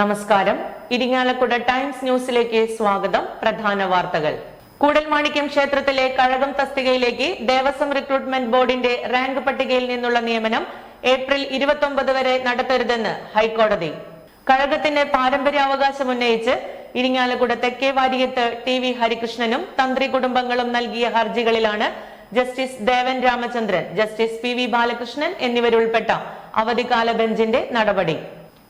നമസ്കാരം. ഇരിങ്ങാലക്കുട ടൈംസ് ന്യൂസിലേക്ക് സ്വാഗതം. പ്രധാന വാർത്തകൾ. കൂടൽമാണിക്യം ക്ഷേത്രത്തിലെ കഴകം തസ്തികയിലേക്ക് ദേവസ്വം റിക്രൂട്ട്മെന്റ് ബോർഡിന്റെ റാങ്ക് പട്ടികയിൽ നിന്നുള്ള നിയമനം ഏപ്രിൽ ഇരുപത്തൊമ്പത് വരെ നടത്തരുതെന്ന് ഹൈക്കോടതി. കഴകത്തിന്റെ പാരമ്പര്യാവകാശം ഉന്നയിച്ച് ഇരിങ്ങാലക്കുട തെക്കേ വാരിയത്ത് ടി വി ഹരികൃഷ്ണനും തന്ത്രി കുടുംബങ്ങളും നൽകിയ ഹർജികളിലാണ് justice Devan Ramachandran justice P V Balakrishnan എന്നിവരുൾപ്പെട്ട അവധിക്കാല ബെഞ്ചിന്റെ നടപടി.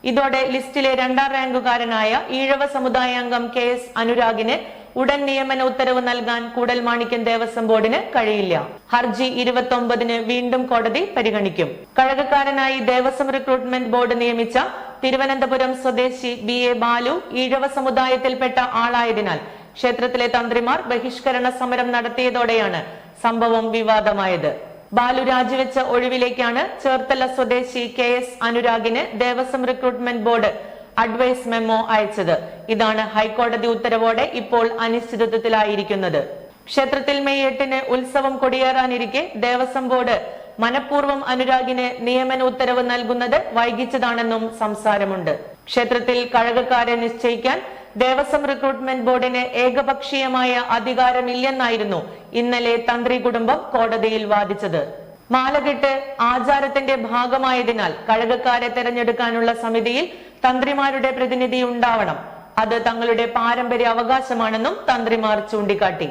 ഇതോടെ ലിസ്റ്റിലെ രണ്ടാം റാങ്കുകാരനായ ഈഴവ സമുദായാംഗം കെ എസ് അനുരാഗിന് ഉടൻ നിയമന ഉത്തരവ് നൽകാൻ കൂടൽ മാണിക്യം ദേവസ്വം ബോർഡിന് കഴിയില്ല. ഹർജി ഇരുപത്തൊമ്പതിന് വീണ്ടും കോടതി പരിഗണിക്കും. കഴകക്കാരനായി ദേവസ്വം റിക്രൂട്ട്മെന്റ് ബോർഡ് നിയമിച്ച തിരുവനന്തപുരം സ്വദേശി ബി എ ബാലു ഈഴവ സമുദായത്തിൽപ്പെട്ട ആളായതിനാൽ ക്ഷേത്രത്തിലെ തന്ത്രിമാർ ബഹിഷ്കരണ സമരം നടത്തിയതോടെയാണ് സംഭവം വിവാദമായത്. ബാലു രാജിവെച്ച ഒഴിവിലേക്കാണ് ചേർത്തല സ്വദേശി K S അനുരാഗിന് Devaswom recruitment board advise memo അയച്ചത്. ഇതാണ് ഹൈക്കോടതി ഉത്തരവോടെ ഇപ്പോൾ അനിശ്ചിതത്വത്തിലായിരിക്കുന്നത്. ക്ഷേത്രത്തിൽ മെയ് എട്ടിന് ഉത്സവം കൊടിയേറാനിരിക്കെ ദേവസ്വം ബോർഡ് മനഃപൂർവം അനുരാഗിന് നിയമന ഉത്തരവ് നൽകുന്നത് വൈകിച്ചതാണെന്നും സംസാരമുണ്ട്. ക്ഷേത്രത്തിൽ കഴകക്കാരെ നിശ്ചയിക്കാൻ ദേവസ്വം റിക്രൂട്ട്മെന്റ് ബോർഡിന് ഏകപക്ഷീയമായ അധികാരമില്ലെന്നായിരുന്നു ഇന്നലെ തന്ത്രി കുടുംബം കോടതിയിൽ വാദിച്ചത്. മാലകെട്ട് ആചാരത്തിന്റെ ഭാഗമായതിനാൽ കഴകക്കാരെ തെരഞ്ഞെടുക്കാനുള്ള സമിതിയിൽ തന്ത്രിമാരുടെ പ്രതിനിധി ഉണ്ടാവണം. അത് തങ്ങളുടെ പാരമ്പര്യ അവകാശമാണെന്നും തന്ത്രിമാർ ചൂണ്ടിക്കാട്ടി.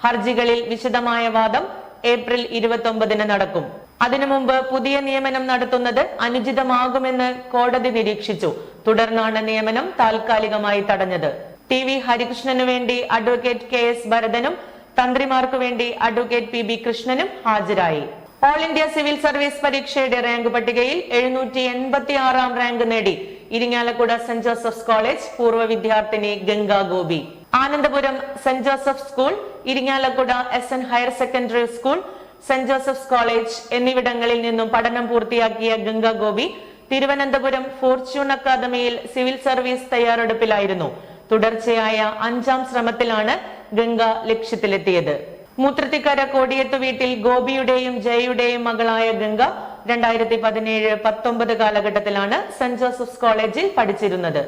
ഹർജികളിൽ വിശദമായ വാദം ഏപ്രിൽ ഇരുപത്തൊമ്പതിന് നടക്കും. അതിനു മുമ്പ് പുതിയ നിയമനം നടത്തുന്നത് അനുചിതമാകുമെന്ന് കോടതി നിരീക്ഷിച്ചു. തുടർന്നാണ് നിയമനം താൽക്കാലികമായി തടഞ്ഞത്. ടി വി ഹരികൃഷ്ണനു വേണ്ടി അഡ്വക്കേറ്റ് കെ എസ് ഭരതനും തന്ത്രിമാർക്കു വേണ്ടി അഡ്വക്കേറ്റ് പി ബി കൃഷ്ണനും ഹാജരായി. ഓൾ ഇന്ത്യ സിവിൽ സർവീസ് പരീക്ഷയുടെ റാങ്ക് പട്ടികയിൽ എഴുന്നൂറ്റി എൺപത്തി ആറാം റാങ്ക് നേടി. ഇരിങ്ങാലക്കുട സെന്റ് ജോസഫ്സ് കോളേജ് പൂർവ വിദ്യാർത്ഥിനി Ganga Gopi. Anandapuram saint Joseph school Irinjalakuda S N higher secondary school saint Joseph's college എന്നിവിടങ്ങളിൽ നിന്നും പഠനം പൂർത്തിയാക്കിയ ഗംഗാ ഗോപി തിരുവനന്തപുരം ഫോർച്യൂൺ അക്കാദമിയിൽ സിവിൽ സർവീസ് തയ്യാറെടുപ്പിലായിരുന്നു. തുടർച്ചയായ അഞ്ചാം ശ്രമത്തിലാണ് ഗംഗ ലക്ഷ്യത്തിലെത്തിയത്. മൂത്രത്തിക്കര കോടിയത്ത് വീട്ടിൽ ഗോപിയുടെയും ജയയുടെയും മകളായ ഗംഗ രണ്ടായിരത്തി പതിനേഴ് പത്തൊമ്പത് കാലഘട്ടത്തിലാണ് സെന്റ് ജോസഫ്സ് കോളേജിൽ പഠിച്ചിരുന്നത്.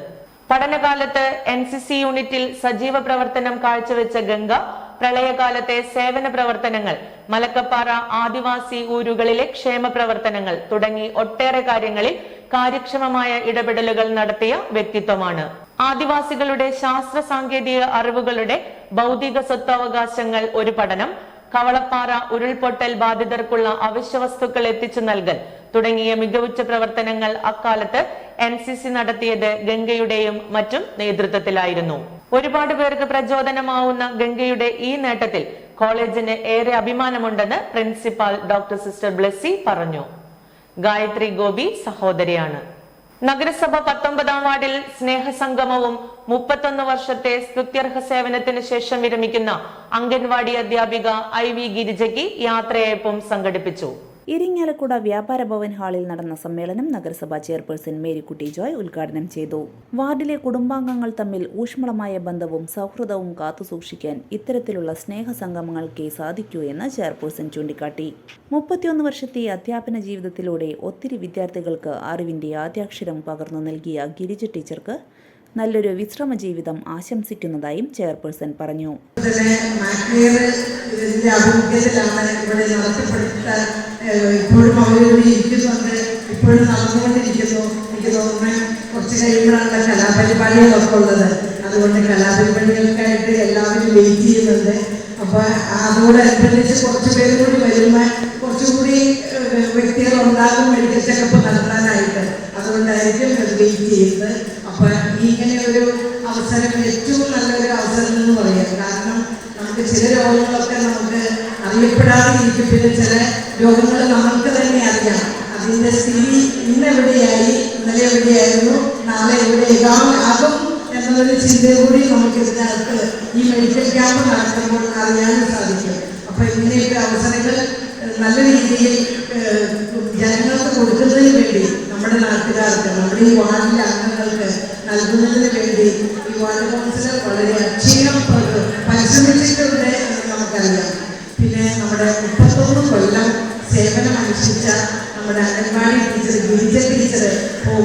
പഠനകാലത്ത് എൻ സി സി യൂണിറ്റിൽ സജീവ പ്രവർത്തനം കാഴ്ചവെച്ച ഗംഗ പ്രളയകാലത്തെ സേവന പ്രവർത്തനങ്ങൾ മലക്കപ്പാറ ആദിവാസി ഊരുകളിലെ ക്ഷേമ പ്രവർത്തനങ്ങൾ തുടങ്ങി ഒട്ടേറെ കാര്യങ്ങളിൽ കാര്യക്ഷമമായ ഇടപെടലുകൾ നടത്തിയ വ്യക്തിത്വമാണ്. ആദിവാസികളുടെ ശാസ്ത്ര സാങ്കേതിക അറിവുകളുടെ ഭൗതിക സ്വത്തവകാശങ്ങൾ ഒരു പഠനം കവളപ്പാറ ഉരുൾപൊട്ടൽ ബാധിതർക്കുള്ള അവശ്യ വസ്തുക്കൾ എത്തിച്ചു നൽകൽ തുടങ്ങിയ മികവുറ്റ പ്രവർത്തനങ്ങൾ അക്കാലത്ത് എൻ സി സി നടത്തിയത് ഗംഗയുടെയും മറ്റും നേതൃത്വത്തിലായിരുന്നു. ഒരുപാട് പേർക്ക് പ്രചോദനമാവുന്ന ഗംഗയുടെ ഈ നേട്ടത്തിൽ കോളേജിന് ഏറെ അഭിമാനമുണ്ടെന്ന് പ്രിൻസിപ്പാൾ ഡോക്ടർ സിസ്റ്റർ ബ്ലെസ്സി പറഞ്ഞു. ഗായത്രി ഗോപി സഹോദരിയാണ്. നഗരസഭ പത്തൊമ്പതാം വാർഡിൽ സ്നേഹസംഗമവും മുപ്പത്തൊന്ന് വർഷത്തെ സ്തുത്യർഹ സേവനത്തിന് ശേഷം വിരമിക്കുന്ന അംഗൻവാടി അധ്യാപിക ഐ വി ഗിരിജയ്ക്ക് യാത്രയയപ്പും സംഘടിപ്പിച്ചു. ഇരിങ്ങാലക്കുട വ്യാപാര ഭവൻ ഹാളിൽ നടന്ന സമ്മേളനം നഗരസഭാ ചെയർപേഴ്സൺ മേരിക്കുട്ടി ജോയ് ഉദ്ഘാടനം ചെയ്തു. വാർഡിലെ കുടുംബാംഗങ്ങൾ തമ്മിൽ ഊഷ്മളമായ ബന്ധവും സൗഹൃദവും കാത്തുസൂക്ഷിക്കാൻ ഇത്തരത്തിലുള്ള സ്നേഹ സംഗമങ്ങൾക്കേ സാധിക്കൂ എന്ന് ചെയർപേഴ്സൺ ചൂണ്ടിക്കാട്ടി. മുപ്പത്തിയൊന്ന് വർഷത്തെ അധ്യാപന ജീവിതത്തിലൂടെ ഒത്തിരി വിദ്യാർത്ഥികൾക്ക് അറിവിന്റെ ആദ്യാക്ഷരം പകർന്നു നൽകിയ ഗിരിജ ടീച്ചർക്ക് നല്ലൊരു വിശ്രമ ജീവിതം ആശംസിക്കുന്നതായും ചെയർപേഴ്സൺ പറഞ്ഞു. ഇപ്പോഴും അവരിവിടെ ഇരിക്കുന്നുണ്ട്. ഇപ്പോഴും നടന്നുകൊണ്ടിരിക്കുന്നു. എനിക്ക് തോന്നുന്നു കുറച്ച് കഴിയുമ്പോഴാണ് കലാപരിപാടികളൊക്കെ ഉള്ളത്. അതുകൊണ്ട് കലാപരിപാടികൾക്കായിട്ട് എല്ലാവരും വെയിറ്റ് ചെയ്യുന്നുണ്ട്. അപ്പോൾ അതോടനുബന്ധിച്ച് കുറച്ച് പേര് കൂടി വരുമ്പോൾ കുറച്ചുകൂടി വ്യക്തികൾ ഉണ്ടാകും മെഡിക്കൽ ചെക്കപ്പ് നടത്താനായിട്ട്. അതുകൊണ്ടായിരിക്കും വെയിറ്റ് ചെയ്യുന്നത് അപ്പൊ ഇങ്ങനെ ഒരു അവസരം ഏറ്റവും നല്ലൊരു അവസരം എന്ന് പറയാം കാരണം നമുക്ക് ചില രോഗങ്ങളൊക്കെ നമുക്ക് പിന്നെ ചില രോഗങ്ങൾ നമ്മൾക്ക് തന്നെ അറിയാം. അതിന്റെ സ്ഥിതി ഇന്ന് എവിടെയായി ഇന്നലെ എവിടെയായിരുന്നു നാളെ എവിടെയാകും ആകും ചിന്ത കൂടി നമുക്ക് ഇതിനകത്ത് ഈ മെഡിക്കൽ ക്യാമ്പ് നടത്തുമ്പോൾ അറിയാനും സാധിക്കും. അപ്പൊ ഇങ്ങനെയൊക്കെ അവസരങ്ങൾ നല്ല രീതിയിൽ ജനങ്ങൾക്ക് കൊടുക്കുന്നതിന് വേണ്ടി നമ്മുടെ നാട്ടുകാർക്ക് നമ്മുടെ ഈ വാർഡിലെ അംഗങ്ങൾക്ക് നൽകുന്നതിന് വേണ്ടി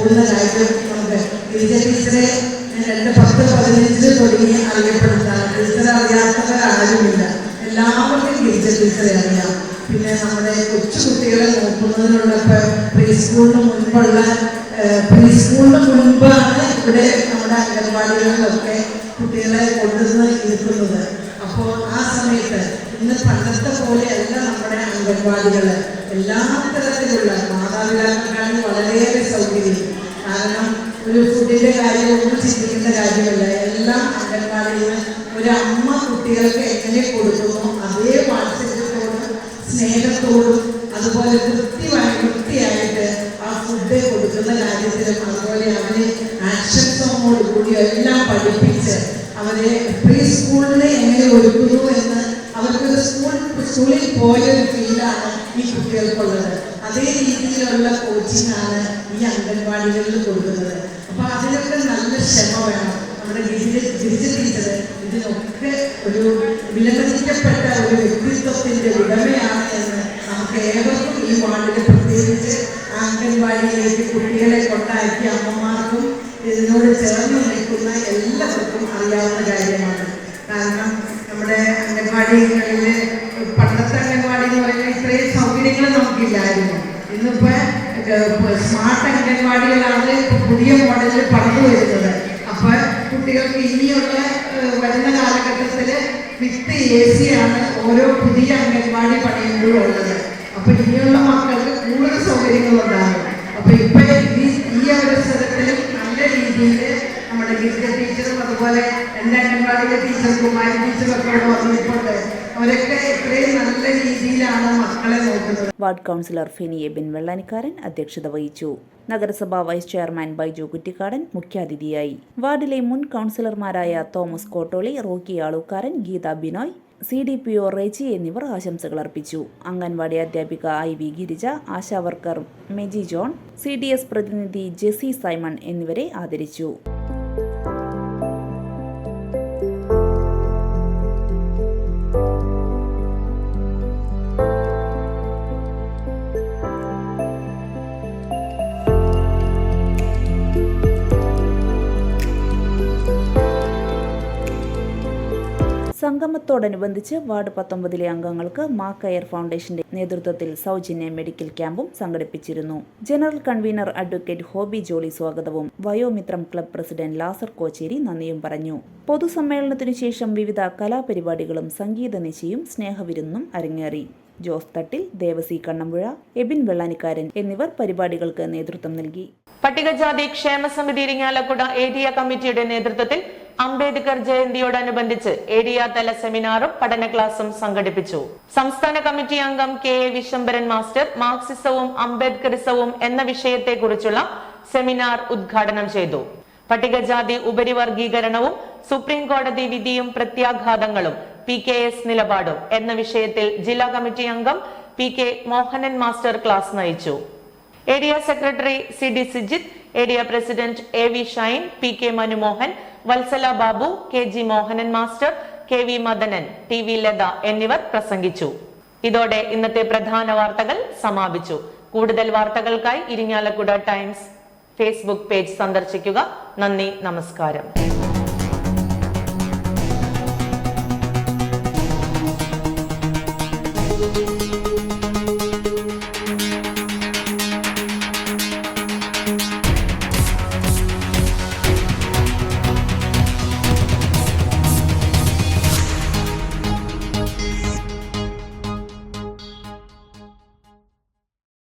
ടീച്ചർ കാര്യം നമുക്ക് ഗിരിജ ടീച്ചറെ രണ്ട് പത്ത് പതിനഞ്ച് തുടങ്ങി അറിയപ്പെടുന്ന ടീച്ചറെ അറിയാത്തവരാരുമില്ല എല്ലാവർക്കും ഗിരിജ ടീച്ചറെ അറിയാം. പിന്നെ നമ്മുടെ കൊച്ചു കുട്ടികളെ നോക്കുന്നതിനുള്ള പ്രീ സ്കൂളിന് മുൻപുള്ള പ്രീ സ്കൂളിന് മുൻപാണ് ഇവിടെ നമ്മുടെ അംഗൻവാടികളിലൊക്കെ കുട്ടികളെ കൊണ്ടുവന്ന് ഇരുത്തുന്നത് അപ്പോൾ ആ സമയത്ത് ഇന്ന് പണ്ടത്തെ പോലെയല്ല നമ്മുടെ അംഗൻവാടികൾ എല്ലാ തരത്തിലുള്ള മാതാപിതാക്കൾക്കാണ് വളരെയേറെ സൗകര്യം. കാരണം ഒരു ഫുഡിന്റെ കാര്യം ഒന്നും ചിന്തിക്കുന്ന കാര്യമല്ല. എല്ലാം അംഗൻവാടിയിൽ ഒരു അമ്മ കുട്ടികൾക്ക് എങ്ങനെ കൊടുക്കുന്നു അതേ വാത്സല്യത്തോടും സ്നേഹത്തോടും അതുപോലെ കൃത്യമായി വൃത്തിയായിട്ട് ആ ഫുഡ് കൊടുക്കുന്ന കാര്യത്തിലും അതുപോലെ അവരെ ആക്ഷൻ സോങ്ങോട് കൂടി എല്ലാം പഠിപ്പിച്ച് അവരെ പ്രീ സ്കൂളിനെ എങ്ങനെ ഒരുക്കുന്നു എന്ന് അവർക്കൊരു സ്കൂൾ സ്കൂളിൽ പോയൊരു ഫീലാണ് ഈ കുട്ടികൾക്കുള്ളത്. അതേ രീതിയിലുള്ള കോച്ചിങ് ആണ് ഈ അംഗൻവാടികളിൽ കൊടുക്കുന്നത്. അപ്പൊ അതിനൊക്കെ നല്ല ക്ഷമ വേണം. നമ്മുടെ ഗിരിജ ഗിരിജ ടീച്ചർ ഇതിനൊക്കെ ഒരു വിലമതിക്കപ്പെട്ട ഒരു വ്യക്തിത്വത്തിന്റെ ഉടമയാണ് എന്ന് നമുക്ക് ഏവർക്കും ഈ വാർഡിൽ പ്രത്യേകിച്ച് അംഗൻവാടിയിലേക്ക് കുട്ടികളെ കൊണ്ടാക്കിയ അമ്മമാർക്കും ഇതിനോട് ചേർന്ന് നിൽക്കുന്ന എല്ലാവർക്കും അറിയാവുന്ന കാര്യമാണ് സ്മാർട്ട് അംഗൻവാടികളാണ് പുതിയ മോഡലിൽ പഠിച്ചു വരുന്നത്. അപ്പൊ കുട്ടികൾക്ക് ഇനിയുള്ള വരുന്ന കാലഘട്ടത്തിൽ വിത്ത് എ സി ആണ് ഓരോ പുതിയ അംഗൻവാടി പണിയുമ്പോഴും ഉള്ളത്. അപ്പൊ ഇനിയുള്ള മക്കൾക്ക് കൂടുതൽ സൗകര്യങ്ങൾ ഉണ്ടാകും. അപ്പൊ ഇപ്പൊ ഈ അവസരത്തിൽ നല്ല രീതിയിൽ നമ്മുടെ ഗിരിജ ടീച്ചറും അതുപോലെ എന്റെ അംഗൻവാടിയിലെ ടീച്ചർ കുമാരി ടീച്ചറൊക്കെ വന്നിട്ടുണ്ട്. വാർഡ് കൗൺസിലർ ഫെനി എബിൻ വെള്ളാനിക്കാരൻ അധ്യക്ഷത വഹിച്ചു. നഗരസഭാ വൈസ് ചെയർമാൻ ബൈജു കുറ്റിക്കാടൻ മുഖ്യാതിഥിയായി. വാർഡിലെ മുൻ കൗൺസിലർമാരായ Thomas Kottoli Rocky Alookkaran Geetha Binoy C D P O Rechi എന്നിവർ ആശംസകൾ അർപ്പിച്ചു. അംഗൻവാടി അധ്യാപിക I V Girija Asha worker Meji John C D S പ്രതിനിധി ജെസി സൈമൺ എന്നിവരെ ആദരിച്ചു. സംഗമത്തോടനുബന്ധിച്ച് വാർഡ് പത്തൊമ്പതിലെ അംഗങ്ങൾക്ക് മാ കയർ ഫൗണ്ടേഷന്റെ നേതൃത്വത്തിൽ സൗജന്യ മെഡിക്കൽ ക്യാമ്പും സംഘടിപ്പിച്ചിരുന്നു. General convener advocate Hobby Jolly സ്വാഗതവും Vayomithram club president Lazar Kocheri നന്ദിയും പറഞ്ഞു. പൊതുസമ്മേളനത്തിനു ശേഷം വിവിധ കലാപരിപാടികളും സംഗീത നിശയും സ്നേഹവിരുന്നും അരങ്ങേറി. ജോസ് തട്ടിൽ ദേവസി കണ്ണമ്പുഴ എബിൻ വെള്ളാനിക്കാരൻ എന്നിവർ പരിപാടികൾക്ക് നേതൃത്വം നൽകി. പട്ടികജാതി ക്ഷേമ സമിതി ഇരിങ്ങാലക്കുട ഏരിയ കമ്മിറ്റിയുടെ നേതൃത്വത്തിൽ അംബേദ്കർ ജയന്തിയോടനുബന്ധിച്ച് ഏരിയ തല സെമിനാറും പഠന ക്ലാസും സംഘടിപ്പിച്ചു. സംസ്ഥാന കമ്മിറ്റി അംഗം കെ എ വിശംബരൻ മാസ്റ്റർ മാർക്സിസവും അംബേദ്കറിസവും എന്ന വിഷയത്തെക്കുറിച്ചുള്ള സെമിനാർ ഉദ്ഘാടനം ചെയ്തു. പട്ടികജാതി ഉപരിവർഗീകരണവും സുപ്രീം കോടതി വിധിയും പ്രത്യാഘാതങ്ങളും പി കെ എസ് നിലപാടും എന്ന വിഷയത്തിൽ ജില്ലാ കമ്മിറ്റി അംഗം P K Mohanan master class നയിച്ചു. Area secretary C D Sijith area president A V Shine P K Manumohan Vatsala Babu K G Mohanan master K V Madanan T V Latha എന്നിവർ പ്രസംഗിച്ചു. ഇതോടെ ഇന്നത്തെ പ്രധാന വാർത്തകൾ സമാപിച്ചു. കൂടുതൽ വാർത്തകൾക്കായി ഇരിങ്ങാലക്കുട ടൈംസ് ഫേസ്ബുക്ക് പേജ് സന്ദർശിക്കുക. നന്ദി നമസ്കാരം.